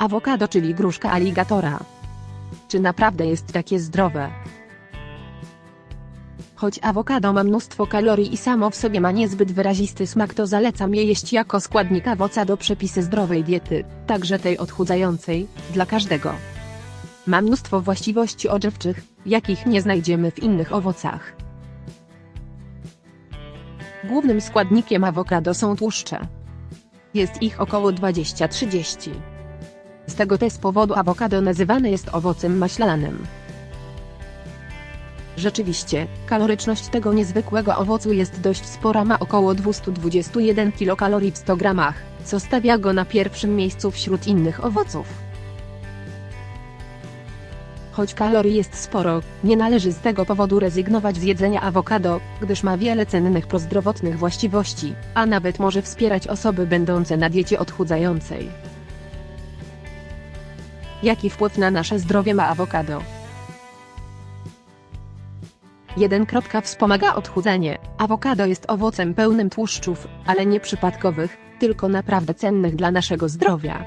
Awokado, czyli gruszka aligatora. Czy naprawdę jest takie zdrowe? Choć awokado ma mnóstwo kalorii i samo w sobie ma niezbyt wyrazisty smak, to zalecam je jeść jako składnik owoca do przepisy zdrowej diety, także tej odchudzającej, dla każdego. Ma mnóstwo właściwości odżywczych, jakich nie znajdziemy w innych owocach. Głównym składnikiem awokado są tłuszcze. Jest ich około 20-30. Z tego też powodu awokado nazywane jest owocem maślanym. Rzeczywiście, kaloryczność tego niezwykłego owocu jest dość spora, ma około 221 kilokalorii w 100 gramach, co stawia go na pierwszym miejscu wśród innych owoców. Choć kalorii jest sporo, nie należy z tego powodu rezygnować z jedzenia awokado, gdyż ma wiele cennych prozdrowotnych właściwości, a nawet może wspierać osoby będące na diecie odchudzającej. Jaki wpływ na nasze zdrowie ma awokado? 1. Wspomaga odchudzanie. Awokado jest owocem pełnym tłuszczów, ale nie przypadkowych, tylko naprawdę cennych dla naszego zdrowia.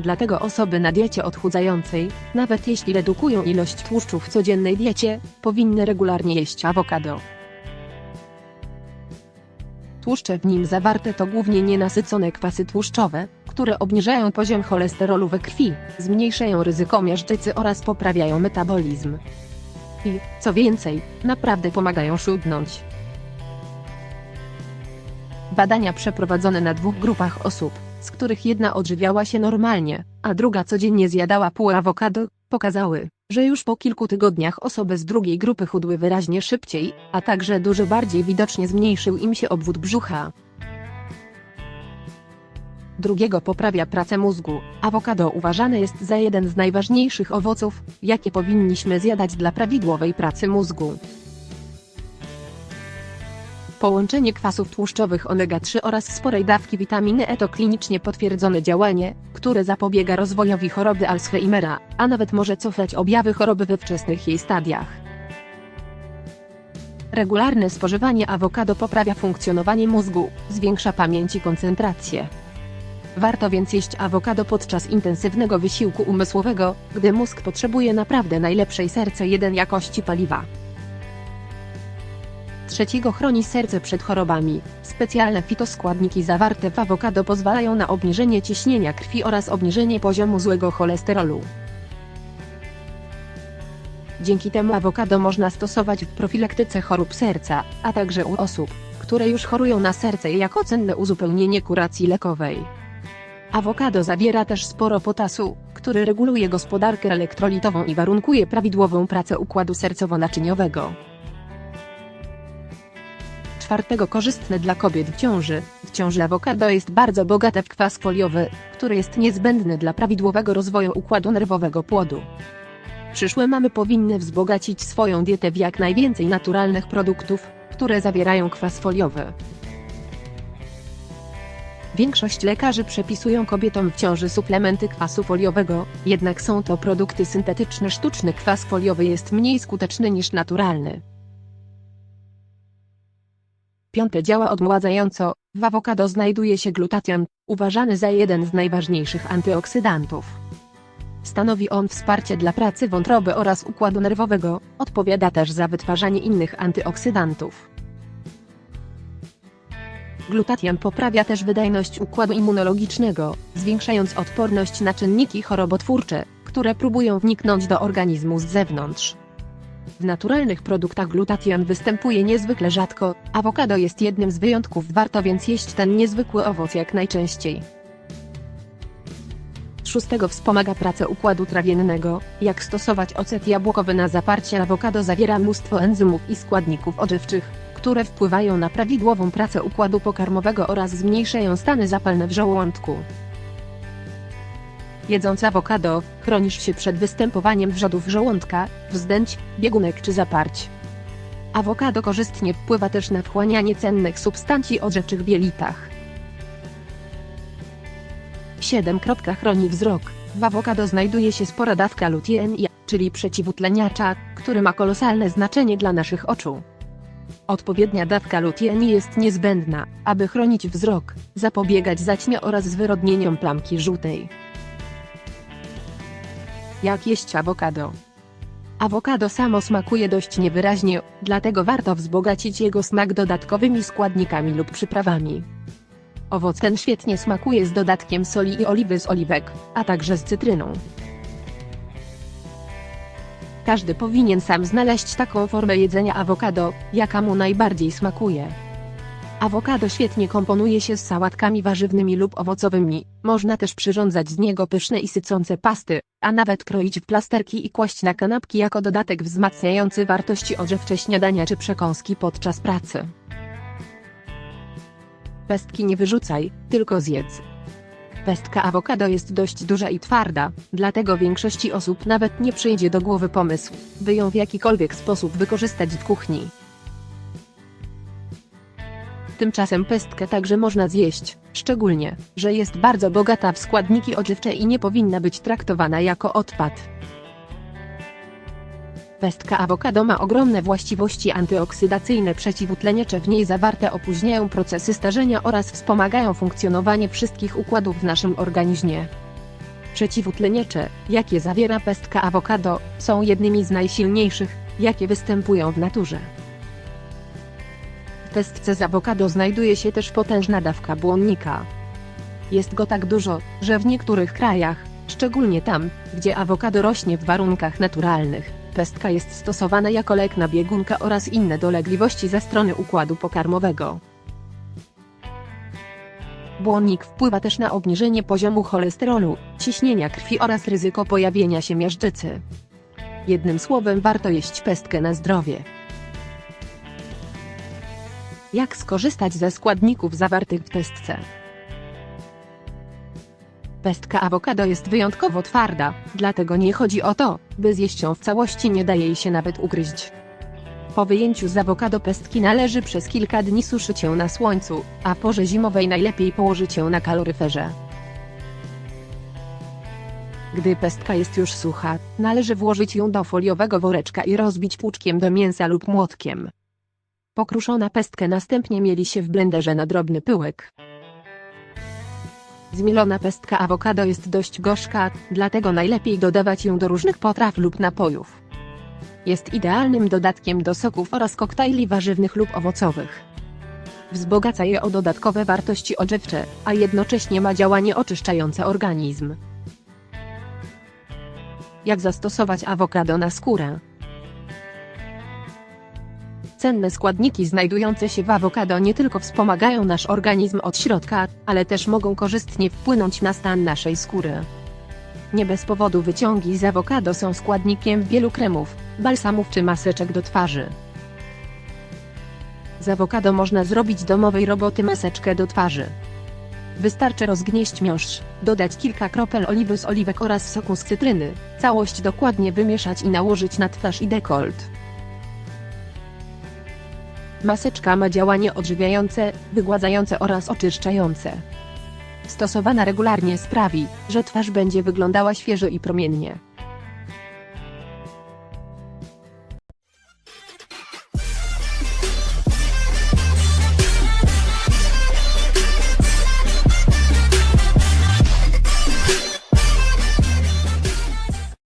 Dlatego osoby na diecie odchudzającej, nawet jeśli redukują ilość tłuszczu w codziennej diecie, powinny regularnie jeść awokado. Tłuszcze w nim zawarte to głównie nienasycone kwasy tłuszczowe, które obniżają poziom cholesterolu we krwi, zmniejszają ryzyko miażdżycy oraz poprawiają metabolizm. I, co więcej, naprawdę pomagają szudnąć. Badania przeprowadzone na dwóch grupach osób, z których jedna odżywiała się normalnie, a druga codziennie zjadała pół awokado, pokazały, że już po kilku tygodniach osoby z drugiej grupy chudły wyraźnie szybciej, a także dużo bardziej widocznie zmniejszył im się obwód brzucha. Drugiego poprawia pracę mózgu. Awokado uważane jest za jeden z najważniejszych owoców, jakie powinniśmy zjadać dla prawidłowej pracy mózgu. Połączenie kwasów tłuszczowych omega-3 oraz sporej dawki witaminy E to klinicznie potwierdzone działanie, które zapobiega rozwojowi choroby Alzheimera, a nawet może cofać objawy choroby we wczesnych jej stadiach. Regularne spożywanie awokado poprawia funkcjonowanie mózgu, zwiększa pamięć i koncentrację. Warto więc jeść awokado podczas intensywnego wysiłku umysłowego, gdy mózg potrzebuje naprawdę najlepszej serce 1 jakości paliwa. Trzeciego chroni serce przed chorobami. Specjalne fitoskładniki zawarte w awokado pozwalają na obniżenie ciśnienia krwi oraz obniżenie poziomu złego cholesterolu. Dzięki temu awokado można stosować w profilaktyce chorób serca, a także u osób, które już chorują na serce jako cenne uzupełnienie kuracji lekowej. Awokado zawiera też sporo potasu, który reguluje gospodarkę elektrolitową i warunkuje prawidłową pracę układu sercowo-naczyniowego. Czwartego korzystne dla kobiet w ciąży. W ciąży awokado jest bardzo bogate w kwas foliowy, który jest niezbędny dla prawidłowego rozwoju układu nerwowego płodu. Przyszłe mamy powinny wzbogacić swoją dietę w jak najwięcej naturalnych produktów, które zawierają kwas foliowy. Większość lekarzy przepisują kobietom w ciąży suplementy kwasu foliowego, jednak są to produkty syntetyczne. Sztuczny kwas foliowy jest mniej skuteczny niż naturalny. Piąte działa odmładzająco. W awokado znajduje się glutatian, uważany za jeden z najważniejszych antyoksydantów. Stanowi on wsparcie dla pracy wątroby oraz układu nerwowego, odpowiada też za wytwarzanie innych antyoksydantów. Glutatian poprawia też wydajność układu immunologicznego, zwiększając odporność na czynniki chorobotwórcze, które próbują wniknąć do organizmu z zewnątrz. W naturalnych produktach glutatian występuje niezwykle rzadko, awokado jest jednym z wyjątków, warto więc jeść ten niezwykły owoc jak najczęściej. Szóstego wspomaga pracę układu trawiennego, jak stosować ocet jabłkowy na zaparcie awokado zawiera mnóstwo enzymów i składników odżywczych, które wpływają na prawidłową pracę układu pokarmowego oraz zmniejszają stany zapalne w żołądku. Jedząc awokado, chronisz się przed występowaniem wrzodów żołądka, wzdęć, biegunek czy zaparć. Awokado korzystnie wpływa też na wchłanianie cennych substancji odżywczych w jelitach. 7. Chroni wzrok. W awokado znajduje się spora dawka lutein, czyli przeciwutleniacza, który ma kolosalne znaczenie dla naszych oczu. Odpowiednia dawka lutein jest niezbędna, aby chronić wzrok, zapobiegać zaćmie oraz zwyrodnieniom plamki żółtej. Jak jeść awokado? Awokado samo smakuje dość niewyraźnie, dlatego warto wzbogacić jego smak dodatkowymi składnikami lub przyprawami. Owoc ten świetnie smakuje z dodatkiem soli i oliwy z oliwek, a także z cytryną. Każdy powinien sam znaleźć taką formę jedzenia awokado, jaka mu najbardziej smakuje. Awokado świetnie komponuje się z sałatkami warzywnymi lub owocowymi, można też przyrządzać z niego pyszne i sycące pasty, a nawet kroić w plasterki i kłaść na kanapki jako dodatek wzmacniający wartości odżywcze śniadania czy przekąski podczas pracy. Pestki nie wyrzucaj, tylko zjedz. Pestka awokado jest dość duża i twarda, dlatego większości osób nawet nie przyjdzie do głowy pomysł, by ją w jakikolwiek sposób wykorzystać w kuchni. Tymczasem pestkę także można zjeść, szczególnie, że jest bardzo bogata w składniki odżywcze i nie powinna być traktowana jako odpad. Pestka awokado ma ogromne właściwości antyoksydacyjne przeciwutleniacze w niej zawarte opóźniają procesy starzenia oraz wspomagają funkcjonowanie wszystkich układów w naszym organizmie. Przeciwutleniacze, jakie zawiera pestka awokado, są jednymi z najsilniejszych, jakie występują w naturze. W pestce z awokado znajduje się też potężna dawka błonnika. Jest go tak dużo, że w niektórych krajach, szczególnie tam, gdzie awokado rośnie w warunkach naturalnych, pestka jest stosowana jako lek na biegunkę oraz inne dolegliwości ze strony układu pokarmowego. Błonnik wpływa też na obniżenie poziomu cholesterolu, ciśnienia krwi oraz ryzyko pojawienia się miażdżycy. Jednym słowem warto jeść pestkę na zdrowie. Jak skorzystać ze składników zawartych w pestce? Pestka awokado jest wyjątkowo twarda, dlatego nie chodzi o to, by zjeść ją w całości nie daje jej się nawet ugryźć. Po wyjęciu z awokado pestki należy przez kilka dni suszyć ją na słońcu, a porze zimowej najlepiej położyć ją na kaloryferze. Gdy pestka jest już sucha, należy włożyć ją do foliowego woreczka i rozbić płuczkiem do mięsa lub młotkiem. Pokruszona pestkę następnie mieli się w blenderze na drobny pyłek. Zmielona pestka awokado jest dość gorzka, dlatego najlepiej dodawać ją do różnych potraw lub napojów. Jest idealnym dodatkiem do soków oraz koktajli warzywnych lub owocowych. Wzbogaca je o dodatkowe wartości odżywcze, a jednocześnie ma działanie oczyszczające organizm. Jak zastosować awokado na skórę? Cenne składniki znajdujące się w awokado nie tylko wspomagają nasz organizm od środka, ale też mogą korzystnie wpłynąć na stan naszej skóry. Nie bez powodu wyciągi z awokado są składnikiem wielu kremów, balsamów czy maseczek do twarzy. Z awokado można zrobić domowej roboty maseczkę do twarzy. Wystarczy rozgnieść miąższ, dodać kilka kropel oliwy z oliwek oraz soku z cytryny, całość dokładnie wymieszać i nałożyć na twarz i dekolt. Maseczka ma działanie odżywiające, wygładzające oraz oczyszczające. Stosowana regularnie sprawi, że twarz będzie wyglądała świeżo i promiennie.